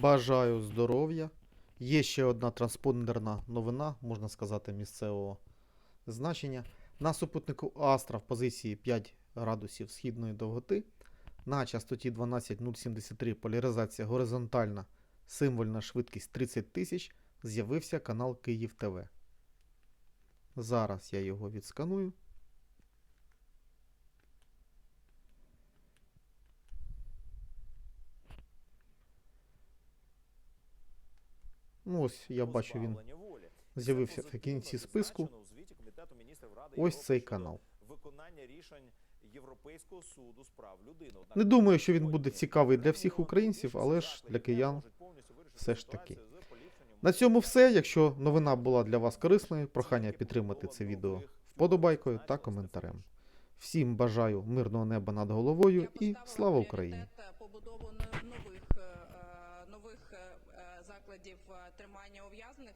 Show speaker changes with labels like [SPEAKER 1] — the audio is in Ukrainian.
[SPEAKER 1] Бажаю здоров'я. Є ще одна транспондерна новина, можна сказати, місцевого значення. На супутнику Астра в позиції 5 градусів східної довготи на частоті 12073 поляризація горизонтальна, символьна швидкість 30 тисяч з'явився канал Київ ТВ. Зараз я його відсканую. Ну, ось я бачу, він з'явився в кінці списку. Ось цей канал.
[SPEAKER 2] Виконання рішень Європейського суду з прав людини.
[SPEAKER 1] Не думаю, що він буде цікавий для всіх українців, але ж для киян
[SPEAKER 2] повністю
[SPEAKER 1] все ж таки. На цьому все. Якщо новина була для вас корисною, прохання підтримати це відео вподобайкою та коментарем. Всім бажаю мирного неба над головою і слава Україні!
[SPEAKER 3] Закладів е, тримання ув'язнених,